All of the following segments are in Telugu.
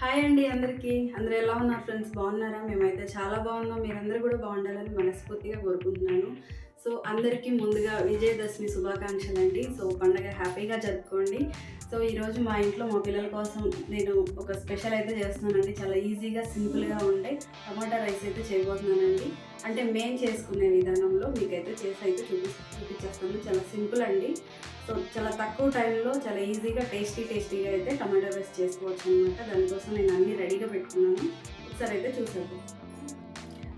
హాయ్ అండి అందరికీ. అందరూ ఎలా ఉన్నారు ఫ్రెండ్స్? బాగున్నారా? మేమైతే చాలా బాగున్నాం. మీరందరూ కూడా బాగుండాలని మనస్ఫూర్తిగా కోరుకుంటున్నాను. సో అందరికీ ముందుగా విజయదశమి శుభాకాంక్షలు అండి. సో పండగ హ్యాపీగా జరుపుకోండి. సో ఈరోజు మా ఇంట్లో మా పిల్లల కోసం నేను ఒక స్పెషల్ అయితే చేస్తున్నానండి. చాలా ఈజీగా సింపుల్గా ఉండే టమాటా రైస్ అయితే చేయబోతున్నానండి. అంటే మేము చేసుకునే విధానంలో మీకైతే చేసి అయితే చూపి చూపించేస్తాను. చాలా సింపుల్ అండి. సో చాలా తక్కువ టైంలో చాలా ఈజీగా టేస్టీ టేస్టీగా అయితే టమాటో రైస్ చేసుకోవచ్చు అనమాట దానికోసం నేను అన్నీ రెడీగా పెట్టుకున్నాను. ఒకసారి అయితే చూసాను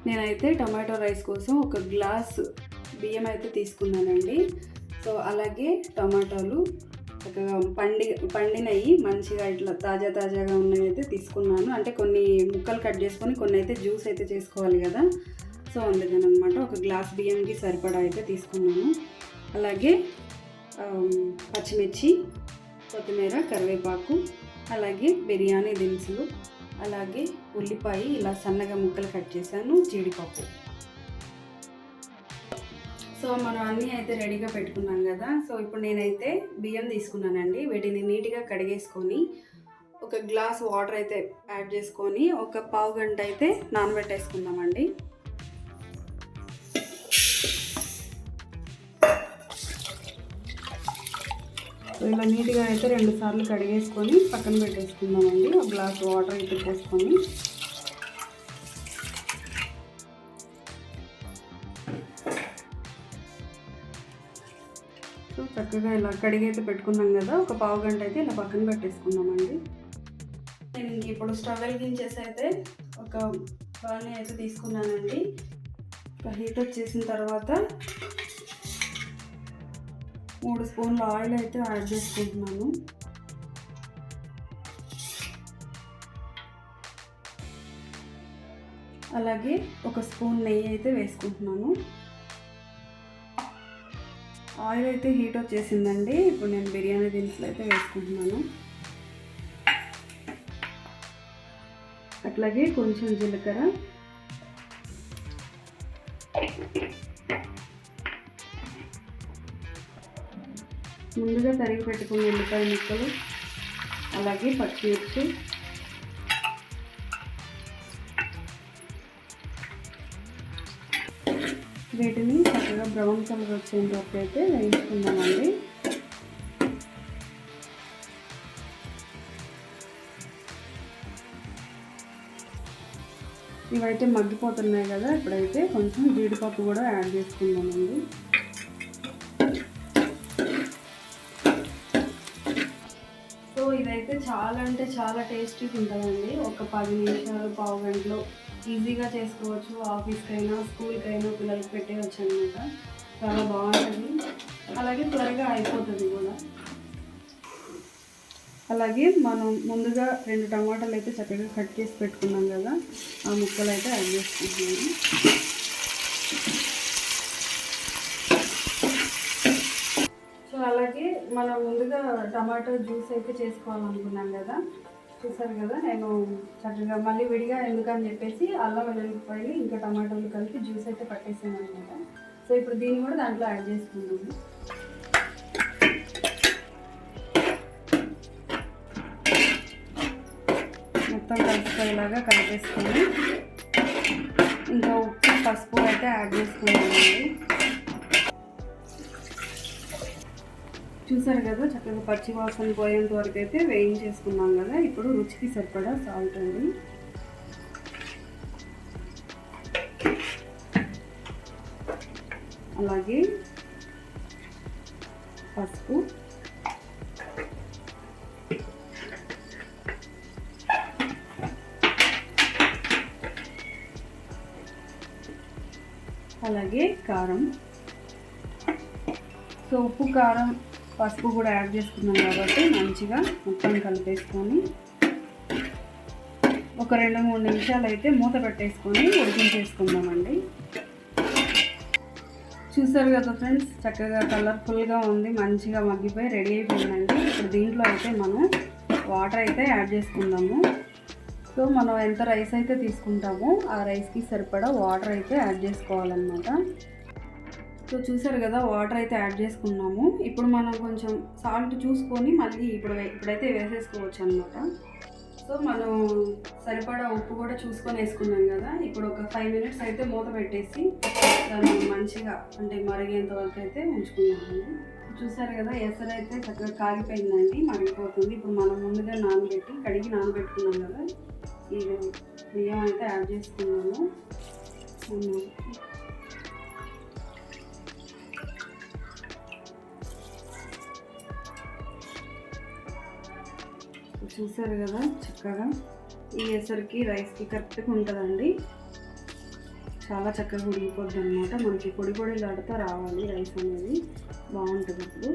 నేనైతే టమాటో రైస్ కోసం ఒక గ్లాస్ బియ్యం అయితే తీసుకున్నానండి. సో అలాగే టమాటాలు చక్కగా పండి పండినవి మంచిగా ఇట్లా తాజా తాజాగా ఉన్నవి అయితే తీసుకున్నాను. అంటే కొన్ని ముక్కలు కట్ చేసుకొని కొన్ని అయితే జ్యూస్ అయితే చేసుకోవాలి కదా. సో అందుకని అనమాట ఒక గ్లాస్ బియ్యంకి సరిపడా అయితే తీసుకున్నాను. అలాగే పచ్చిమిర్చి కొత్తిమీర కరివేపాకు అలాగే బిర్యానీ దినుసులు అలాగే ఉల్లిపాయ ఇలా సన్నగా ముక్కలు కట్ చేశాను జీడిపప్పు. సో మనం అన్నీ అయితే రెడీగా పెట్టుకున్నాం కదా. సో ఇప్పుడు నేనైతే బియ్యం తీసుకున్నానండి. వీటిని నీట్గా కడిగేసుకొని ఒక గ్లాస్ వాటర్ అయితే యాడ్ చేసుకొని ఒక పావు గంట అయితే నానబెట్టేసుకుందామండి. ఇలా నీట్గా అయితే రెండు సార్లు కడిగేసుకొని పక్కన పెట్టేసుకుందామండి. ఒక గ్లాస్ వాటర్ అయితే పోసుకొని. సో చక్కగా ఇలా కడిగైతే పెట్టుకున్నాం కదా ఒక పావు గంట అయితే ఇలా పక్కన పెట్టేసుకుందామండి. నేను ఇంక ఇప్పుడు స్టవ్ వెలిగించేసి అయితే ఒక బాగా అయితే తీసుకున్నానండి. ఒక హీట్ వచ్చేసిన తర్వాత మూడు స్పూన్ల ఆయిల్ అయితే యాడ్ చేసుకుంటున్నాను. అలాగే ఒక స్పూన్ నెయ్యి అయితే వేసుకుంటున్నాను. ఆయిల్ అయితే హీట్ వచ్చేసిందండి. ఇప్పుడు నేను బిర్యానీ దినుసులు అయితే వేసుకుంటున్నాను. అట్లాగే కొంచెం జీలకర్ర. ముందుగా తరిగి పెట్టుకున్న ఉల్లిపాయ ముక్కలు అలాగే పచ్చిమిర్చి వీటిని చక్కగా బ్రౌన్ కలర్ వచ్చేంతవరకు అయితే వేయించుకుందామండి. ఇవైతే మగ్గిపోతున్నాయి కదా ఇప్పుడైతే కొంచెం జీడిపప్పు కూడా యాడ్ చేసుకుందామండి. చాలా అంటే చాలా టేస్టీగా ఉంటుందండి. ఒక పది నిమిషాలు పావు గంటలో ఈజీగా చేసుకోవచ్చు. ఆఫీస్కైనా స్కూల్కైనా పిల్లలకి పెట్టేయచ్చు అనమాట చాలా బాగుంటుంది. అలాగే త్వరగా అయిపోతుంది కూడా. అలాగే మనం ముందుగా రెండు టమాటాలు అయితే చక్కగా కట్ చేసి పెట్టుకున్నాం కదా. ఆ ముక్కలు అయితే యాడ్ చేసుకుంటున్నాను. మనం ముందుగా టమాటో జ్యూస్ అయితే చేసుకోవాలనుకున్నాం కదా. చూసారు కదా నేను చక్కగా మళ్ళీ విడిగా ఎందుకని చెప్పేసి అల్లం వెల్లుల్లిపాయలు ఇంకా టమాటోలు కలిపి జ్యూస్ అయితే పట్టేసాను అనమాట సో ఇప్పుడు దీన్ని కూడా దాంట్లో యాడ్ చేసుకుందాము. మొత్తం కలిసిపోయేలాగా కలిపేసుకొని ఇంకా ఉప్పు పసుపు అయితే యాడ్ చేసుకున్నామండి చూసారు కదా చక్కగా పచ్చి వాసన పోయేంత వరకు అయితే వేయించేసుకున్నాం కదా ఇప్పుడు రుచికి సరిపడా సాల్ట్ అండి. అలాగే పసుపు. అలాగే కారం. సో ఉప్పు కారం పసుపు కూడా యాడ్ చేసుకున్నాం కాబట్టి మంచిగా మొత్తం కలిపేసుకొని ఒక రెండు మూడు నిమిషాలు అయితే మూత పెట్టేసుకొని ఉడికించేసుకుందామండి. చూసారు కదా ఫ్రెండ్స్ చక్కగా కలర్ఫుల్గా ఉంది మంచిగా మగ్గిపోయి రెడీ అయిపోయిందండి. ఇప్పుడు దీంట్లో అయితే మనం వాటర్ అయితే యాడ్ చేసుకుందాము. సో మనం ఎంత రైస్ అయితే తీసుకుంటామో ఆ రైస్కి సరిపడా వాటర్ అయితే యాడ్ చేసుకోవాలన్నమాట. సో చూసారు కదా వాటర్ అయితే యాడ్ చేసుకున్నాము. ఇప్పుడు మనం కొంచెం సాల్ట్ చూసుకొని మళ్ళీ ఇప్పుడు ఇప్పుడైతే వేసేసుకోవచ్చు అనమాట సో సో మనం సరిపడా ఉప్పు కూడా చూసుకొని వేసుకున్నాం కదా ఇప్పుడు ఒక ఫైవ్ మినిట్స్ అయితే మూత పెట్టేసి దాన్ని మంచిగా అంటే మరిగేంత వరకు అయితే ఉంచుకున్నాము చూసారు కదా ఎసరు అయితే చక్కగా కాగిపోయిందండి మరిగిపోతుంది. ఇప్పుడు మనం ముందుగా నానబెట్టి కడిగి నానబెట్టుకున్నాం కదా ఇది బియ్యం అయితే యాడ్ చేసుకున్నాము. చూసారు కదా చక్కగా. ఈ ఎసరికి రైస్కి కరెక్ట్గా ఉంటుందండి. చాలా చక్కగా ఉడికిపోద్ది అనమాట మనకి పొడి పొడిలాడుతూ రావాలి రైస్ అనేది. బాగుంటుంది ఇప్పుడు.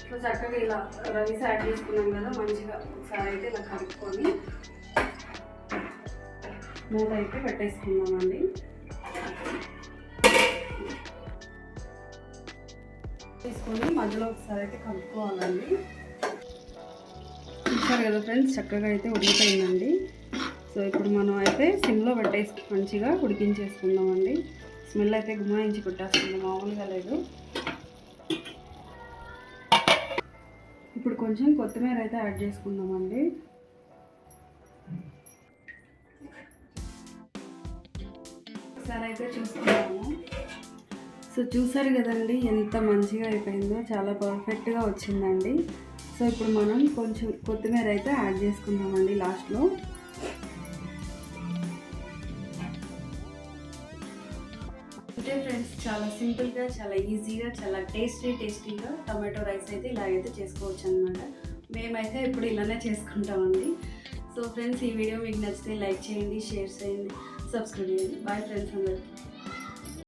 ఇప్పుడు చక్కగా ఇలా రైస్ యాడ్ చేసుకున్నాం కదా మంచిగా ఒకసారి అయితే ఇలా కలుపుకొని మూత అయితే పెట్టేసుకుందామండి. తీసుకొని మధ్యలో ఒకసారి అయితే కలుపుకోవాలండి. చూసారు కదా ఫ్రెండ్స్ చక్కగా అయితే ఉడికిపోయిందండి. సో ఇప్పుడు మనం అయితే సిమ్లో పెట్టేసి మంచిగా ఉడికించేసుకుందామండి. స్మెల్ అయితే గుమాయించి కొట్టేస్తుంది మామూలుగా లేదు. ఇప్పుడు కొంచెం కొత్తిమీర అయితే యాడ్ చేసుకుందామండి. ఒకసారి అయితే చూసుకున్నాము సో చూసారు కదండి ఎంత మంచిగా అయిపోయిందో చాలా పర్ఫెక్ట్గా వచ్చిందండి. సో ఇప్పుడు మనం కొంచెం కొత్తిమీర అయితే యాడ్ చేసుకుందామండి లాస్ట్లో. అంటే ఫ్రెండ్స్ చాలా సింపుల్గా చాలా ఈజీగా చాలా టేస్టీ టేస్టీగా టమాటో రైస్ అయితే ఇలాగైతే చేసుకోవచ్చు అనమాట మేమైతే ఇప్పుడు ఇలానే చేసుకుంటామండి. సో ఫ్రెండ్స్ ఈ వీడియో మీకు నచ్చితే లైక్ చేయండి షేర్ చేయండి సబ్స్క్రైబ్ చేయండి. బాయ్ ఫ్రెండ్స్ అందరికీ.